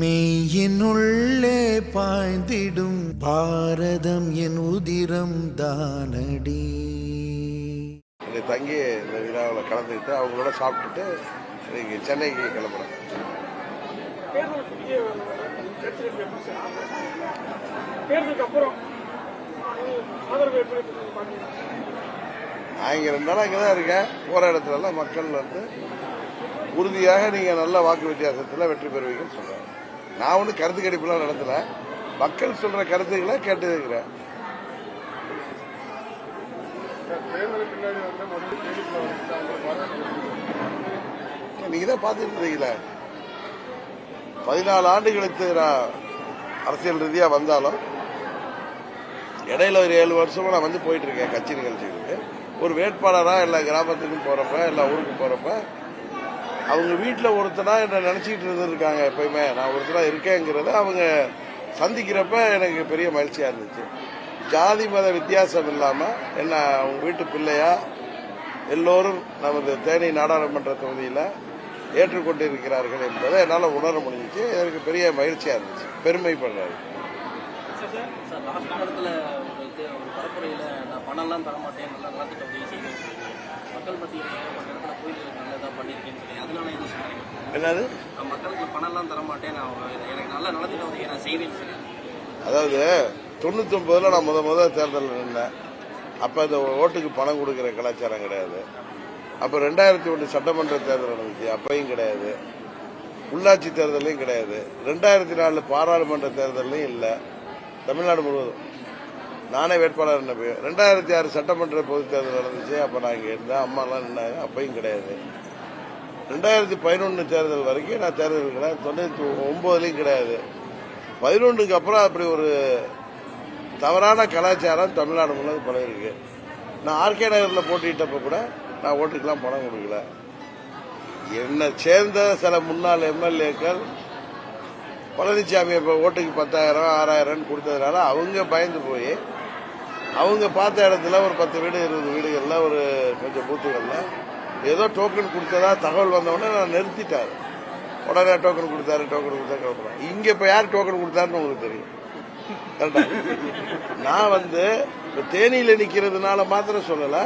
மெய்யினுள்ளே பாய்ந்திடும் பாரதம் என் உதிரம் தானடி. இங்கே தங்கி இந்த விழாவில் கலந்துக்கிட்டு அவங்களோட சாப்பிட்டுட்டு இன்னைக்கு சென்னைக்கு கிளம்புறேன். தேர்தலுக்கு அப்புறம் நான் இங்கே இருந்தாலும் அங்கே தான் இருக்கேன். போகிற இடத்துலலாம் மக்கள் வந்து உறுதியாக நீங்கள் நல்ல வாக்கு வித்தியாசத்தில் வெற்றி பெறுவீங்கன்னு சொல்கிறேன் நான் ஒன்றும் கருத்து கணிப்புலாம் நடத்தல. மக்கள் சொல்கிற கருத்துக்களை கேட்டு இருக்கிறேன் நீங்கள் தான் பார்த்துட்டு பதினாலு ஆண்டுகளுக்கு நான் அரசியல் ரீதியாக வந்தாலும் இடையில ஒரு ஏழு வருஷமா நான் வந்து போயிட்டு இருக்கேன் கட்சி நிகழ்ச்சிகளுக்கு. ஒரு வேட்பாளராக எல்லா கிராமத்துக்கும் போகிறப்ப எல்லா ஊருக்கு போகிறப்ப அவங்க வீட்டில் ஒருத்தனா என்ன நினச்சிக்கிட்டு இருந்திருக்காங்க எப்பயுமே. நான் ஒருத்தனா இருக்கேங்கிறத அவங்க சந்திக்கிறப்ப எனக்கு பெரிய மகிழ்ச்சியாக இருந்துச்சு. ஜாதி மத வித்தியாசம் இல்லாமல் என்ன அவங்க வீட்டு பிள்ளையா? எல்லோரும் நமது தேனி நாடாளுமன்ற தொகுதியில் ஏற்றுக்கொண்டிருக்கிறார்கள் என்பதை என்னால் உணர முடிஞ்சிச்சு. எனக்கு பெரிய மகிழ்ச்சியாக இருந்துச்சு. பெருமைப்படுறாரு சார் லாஸ்ட் நேரத்தில் ஒரு இது ஒரு பரப்புரையில் நான் பணம்லாம் தர மாட்டேன் நல்லா நலத்திட்ட உதவி செய்வேன் மக்கள் மத்தியில் இடத்துல போய் நல்லதாக பண்ணியிருக்கேன்னு சொல்லி அதனால இது சொன்னேன் என்னது? நான் மக்களுக்கு பணம்லாம் தர மாட்டேன் நான் எனக்கு நல்ல நலத்திட்ட உதவி நான் செய்வேன்னு சொல்லி அதாவது தொண்ணூத்தொம்பதுல நான் முத முத தேர்தலில் நின்றேன் அப்போ இந்த ஓட்டுக்கு பணம் கொடுக்குற கலாச்சாரம் கிடையாது. அப்போ ரெண்டாயிரத்தி ஒன்று சட்டமன்ற தேர்தல் நடந்துச்சு அப்பையும் கிடையாது. உள்ளாட்சி தேர்தலையும் கிடையாது. ரெண்டாயிரத்தி நாலு பாராளுமன்ற தேர்தலையும் இல்லை. தமிழ்நாடு முழுவதும். நானே வேட்பாளர் நின்னப்போ ரெண்டாயிரத்தி ஆறு சட்டமன்ற பொதுத் தேர்தல் நடந்துச்சு அப்போ நான் இங்கே இருந்தேன். அம்மாலாம் நின்னாங்க அப்பையும் கிடையாது. ரெண்டாயிரத்தி பதினொன்று தேர்தல் வரைக்கும் நான் தேர்தல் கிடையாது தொண்ணூற்றி ஒம்போதுலேயும் கிடையாது. பதினொன்றுக்கு அப்புறம் அப்படி ஒரு தவறான கலாச்சாரம் தமிழ்நாடு முழுவதும் பழகிருக்கு நான் ஆர்கே நகரில் போட்டியிட்டப்ப கூட நான் ஓட்டுக்கெல்லாம் பணம் கொடுக்கல. என்னை சேர்ந்த சில முன்னாள் எம்எல்ஏக்கள் பழனிசாமி இப்போ ஓட்டுக்கு பத்தாயிரம் ஆறாயிரம்னு கொடுத்ததுனால அவங்க பயந்து போய் அவங்க பார்த்த இடத்துல ஒரு பத்து வீடு இருபது வீடுகளில் ஒரு கொஞ்சம் பூத்துகளில் ஏதோ டோக்கன் கொடுத்ததா தகவல் வந்தவுடனே நான் நிறுத்திட்டார். உடனே டோக்கன் கொடுத்தாரு டோக்கன் கொடுத்தா கிளம்புறேன் இங்கே இப்போ யார் டோக்கன் கொடுத்தாருன்னு உங்களுக்கு தெரியும். நான் வந்து இப்போ தேனியில் நிற்கிறதுனால மாத்திரம் சொல்லலை.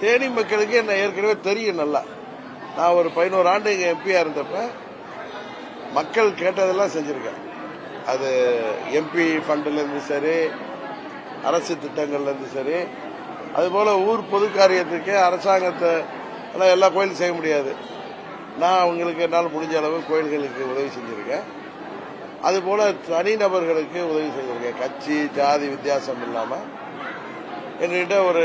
தேனி மக்களுக்கு என்ன ஏற்கனவே தெரியும் நல்லா. நான் ஒரு பதினோரு ஆண்டு எங்கள் எம்பியாக இருந்தப்போ மக்கள் கேட்டதெல்லாம் செஞ்சிருக்கேன் அது எம்பி ஃபண்டுலேருந்து சரி அரசு திட்டங்கள்லேருந்து சரி அதுபோல் ஊர் பொது காரியத்துக்கு அரசாங்கத்தை எல்லாம் எல்லா கோயிலும் செய்ய முடியாது. நான் அவங்களுக்கு என்னால் முடிஞ்ச அளவு கோயில்களுக்கு உதவி செஞ்சுருக்கேன். அதுபோல் தனிநபர்களுக்கு உதவி செஞ்சுருக்கேன். கட்சி ஜாதி வித்தியாசம் இல்லாமல் எங்ககிட்ட ஒரு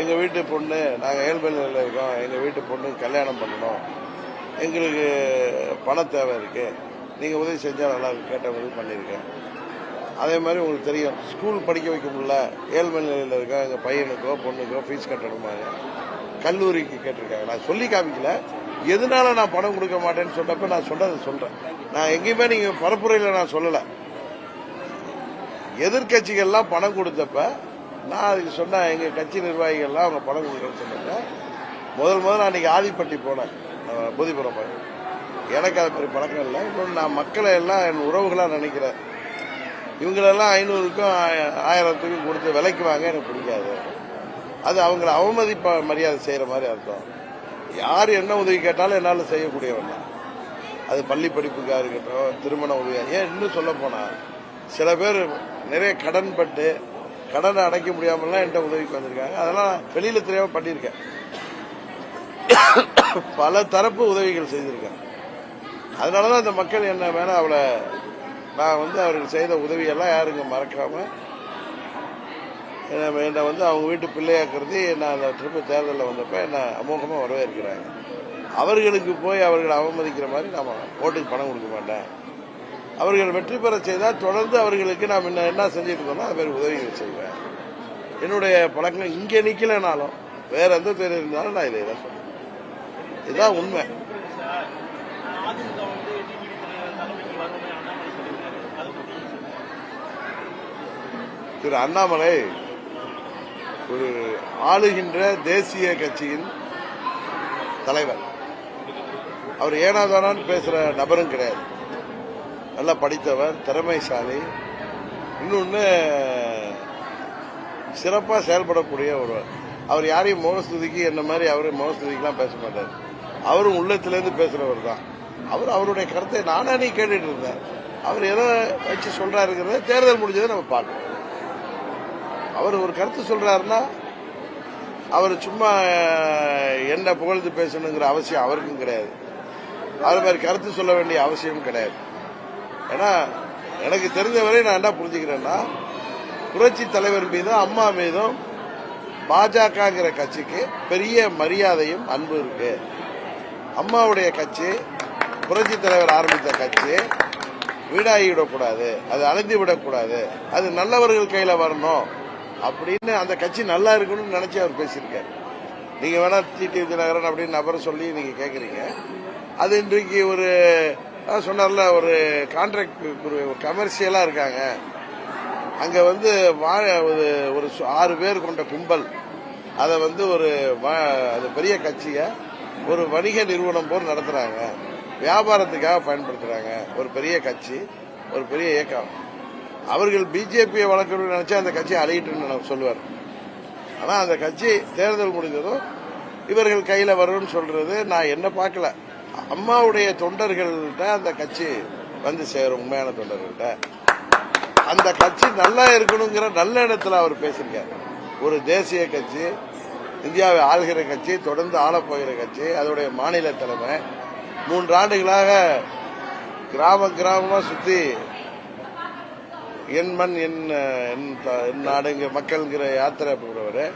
எங்கள் வீட்டு பொண்ணு நாங்கள் ஏழ்மையில் இருக்கோம். எங்கள் வீட்டு பொண்ணு கல்யாணம் பண்ணணும். எங்களுக்கு பண தேவை இருக்கு. நீங்கள் உதவி செஞ்சால் நல்லா இருக்கும் கேட்ட உதவி பண்ணியிருக்கேன் அதே மாதிரி உங்களுக்கு தெரியும் ஸ்கூல் படிக்க வைக்க முடியல. ஏழ்மை நிலையில் இருக்கோம் எங்கள் பையனுக்கோ பொண்ணுக்கோ ஃபீஸ் கட்டணுமாங்க கல்லூரிக்கு கேட்டிருக்காங்க. நான் சொல்லி காமிக்கல. எதனால நான் பணம் கொடுக்க மாட்டேன்னு சொன்னப்ப நான் சொன்னதை சொல்கிறேன் நான் எங்கேயுமே நீங்கள் பரப்புரையில் நான் சொல்லலை. எதிர்கட்சிகள்லாம் பணம் கொடுத்தப்ப நான் அதுக்கு சொன்னேன் எங்கள் கட்சி நிர்வாகிகள்லாம் அவங்க பணம் கொடுக்குறேன்னு சொன்னாங்க முதல் முதல் நான் அன்னைக்கு ஆதிப்பட்டி போனேன். போதிபுரம் போய் எனக்கு அது பெரிய பழக்கம் இல்லை. இன்னொன்று நான் மக்களை எல்லாம் என் உறவுகளாக நினைக்கிறேன். இவங்களெல்லாம் ஐநூறுக்கும் ஆயிரத்துக்கும் கொடுத்து விலைக்கு வாங்க எனக்கு பிடிக்காது. அது அவங்கள அவமதிப்ப மரியாதை செய்கிற மாதிரி அர்த்தம். யார் என்ன உதவி கேட்டாலும் என்னால் செய்யக்கூடியவன் தான். அது பள்ளி படிப்புக்காக இருக்கட்டும் திருமண உதவி. ஏன் இன்னும் சொல்ல போனால் சில பேர் நிறைய கடன் பட்டு கடனை அடைக்க முடியாமலாம் என்கிட்ட உதவிக்கு வந்திருக்காங்க. அதெல்லாம் வெளியில் தெரியாம பண்ணியிருக்கேன். பல தரப்பு உதவிகள் செய்திருக்கேன் அதனாலதான் இந்த மக்கள் என்ன வேணால் அவளை நான் வந்து அவர்கள் செய்த உதவியெல்லாம் யாருங்க மறக்காமல் என்னை என்னை வந்து அவங்க வீட்டு பிள்ளையாக்குறது நான் அந்த ட்ரிப்பு தேர்தலில் வந்தப்போ என்னை அமோகமாக வரவேற்கிறாங்க. அவர்களுக்கு போய் அவர்களை அவமதிக்கிற மாதிரி நாம் ஓட்டுக்கு பணம் கொடுக்க மாட்டேன். அவர்கள் வெற்றி பெற செய்தால் தொடர்ந்து அவர்களுக்கு நாம் என்ன என்ன செஞ்சுட்டு இருக்கோமோ அது பேர் உதவிகள் செய்வேன். என்னுடைய பழக்கம் இங்கே நிற்கலைனாலும் வேற எந்த பேர் இருந்தாலும் நான் இதை தான் சொல்லுவேன் இதுதான் உண்மை. திரு அண்ணாமலை ஒரு ஆளுகின்ற தேசிய கட்சியின் தலைவர். அவர் ஏனாதானான்னு பேசுற நபரும் கிடையாது. நல்லா படித்தவர் திறமைசாலி. இன்னொன்று சிறப்பாக செயல்படக்கூடிய ஒருவர் அவர் யாரையும் மோகஸ்துதிக்கு என்ன மாதிரி அவரு மோகஸ்துதிக்கெல்லாம் பேச மாட்டார். அவரும் உள்ளத்திலேருந்து பேசுறவர் தான். அவர் அவருடைய கருத்தை நானே நீ கேட்டுட்டு இருந்தேன். அவர் எதை வச்சு சொல்றாருங்கிறத தேர்தல் முடிஞ்சதை நம்ம பார்க்கணும். அவர் ஒரு கருத்து சொல்றாருன்னா அவர் சும்மா என்ன புகழ்ந்து பேசணுங்கிற அவசியம் அவருக்கும் கிடையாது. அது மாதிரி கருத்து சொல்ல வேண்டிய அவசியம் கிடையாது. ஏன்னா எனக்கு தெரிஞ்சவரை நான் என்ன புரிஞ்சுக்கிறேன்னா புரட்சி தலைவர் மீதும் அம்மா மீதும் பாஜகங்கிற கட்சிக்கு பெரிய மரியாதையும் அன்பு இருக்கு. அம்மாவுடைய கட்சி புரட்சி தலைவர் ஆரம்பித்த கட்சி வீடாகி விடக்கூடாது அது அழிந்து விடக்கூடாது அது நல்லவர்கள் கையில வரணும் அப்படின்னு அந்த கட்சி நல்லா இருக்கணும்னு நினைச்சு அவர் பேசியிருக்காரு. நீங்க வேணா டிடி தினகரன் அப்படின்னு நபரை சொல்லி நீங்க கேக்குறீங்க. அது இன்றைக்கு ஒரு சொன்னார்ல ஒரு கான்ட்ராக்ட் ஒரு கமர்ஷியலா இருக்காங்க. அங்க வந்து ஒரு ஒரு சு- ஆறு பேர் கொண்ட கும்பல். அதை வந்து ஒரு அது பெரிய கட்சியை ஒரு வணிக நிறுவனம் போல் நடத்துறாங்க. வியாபாரத்துக்காக பயன்படுத்துறாங்க. ஒரு பெரிய கட்சி ஒரு பெரிய இயக்கம். அவர்கள் பிஜேபியை வளர்க்கணும்னு நினைச்சா அந்த கட்சி அழியிட்டுன்னு நான் சொல்லுவார் ஆனா அந்த கட்சி தேர்தல் முடிந்ததும் இவர்கள் கையில வரும்னு சொல்றது நான் என்ன பார்க்கல. அம்மாவுடைய தொண்டர்கள்ட்ட அந்த கட்சி வந்து சேரும் உண்மையான தொண்டர்கள்ட்ட. அந்த கட்சி நல்லா இருக்கணுங்கிற நல்ல இடத்துல அவர் பேசியிருக்காரு. ஒரு தேசிய கட்சி இந்தியாவை ஆள்கிற கட்சி தொடர்ந்து ஆளப்போகிற கட்சி அதோடைய மாநில தலைமை. மூன்று ஆண்டுகளாக கிராம கிராமமா சுத்தி என் மண் என் என் த- என் நாடுங்கிற மக்கள்ங்கிற யாத்திரை போகிறவர்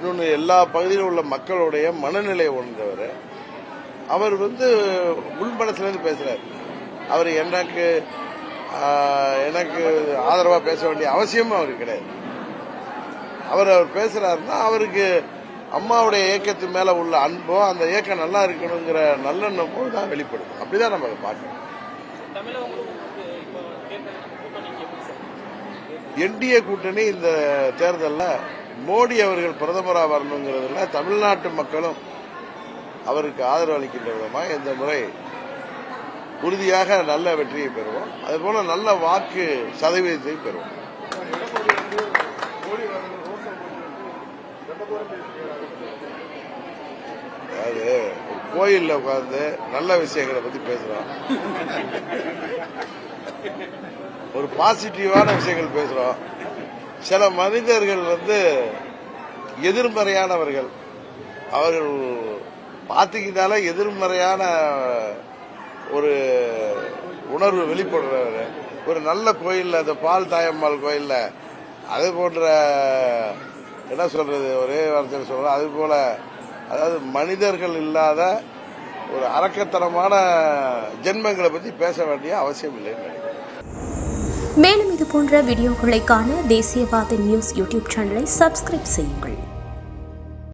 இன்னொன்று எல்லா பகுதியிலும் உள்ள மக்களுடைய மனநிலையை உணர்ந்தவர் அவர் வந்து உள்மனசுலேருந்து பேசுறாரு. அவர் எனக்கு எனக்கு ஆதரவாக பேச வேண்டிய அவசியமும் அவருக்கு கிடையாது. அவர் அவர் பேசுறாருன்னா அவருக்கு அம்மாவுடைய இயக்கத்து மேலே உள்ள அன்போ அந்த இயக்கம் நல்லா இருக்கணுங்கிற நல்லெண்ணமோ தான் வெளிப்படும். அப்படிதான் நம்ம அதை பார்க்கணும். என்டிஏ கூட்டணி இந்த தேர்தலில் மோடி அவர்கள் பிரதமராக வரணுங்கிறதுல தமிழ்நாட்டு மக்களும் அவருக்கு ஆதரவு அளிக்கின்ற விதமாக இந்த முறை உறுதியாக நல்ல வெற்றியை பெறுவோம். அதுபோல நல்ல வாக்கு சதவீதத்தை பெறுவோம் எடப்பாடி வந்து மோடி வரணும் ரோசா மோடி வந்து ரொம்ப தூரம் பேசிக்கிறாரு அதாவது கோயிலில் கோயில்ல உட்கார்ந்து நல்ல விஷயங்களை பத்தி பேசுறோம். ஒரு பாசிட்டிவான விஷயங்கள் பேசுறோம். சில மனிதர்கள் வந்து எதிர்மறையானவர்கள். அவர்கள் பார்த்துக்கிட்டாலே எதிர்மறையான ஒரு உணர்வு வெளிப்படுறவர் ஒரு நல்ல கோயிலில் அந்த பால் தாயம்மாள் கோயில்ல அது போன்ற என்ன சொல்றது ஒரே வார்த்தையில் சொல்றோம் அது போல அதாவது மனிதர்கள் இல்லாத ஒரு அரக்கத்தனமான ஜென்மங்களை பத்தி பேச வேண்டிய அவசியம் இல்லைன்னு மேலும் இது போன்ற வீடியோக்களை காண தேசியவாத நியூஸ் யூடியூப் சேனலை சப்ஸ்கிரைப் செய்யுங்கள்.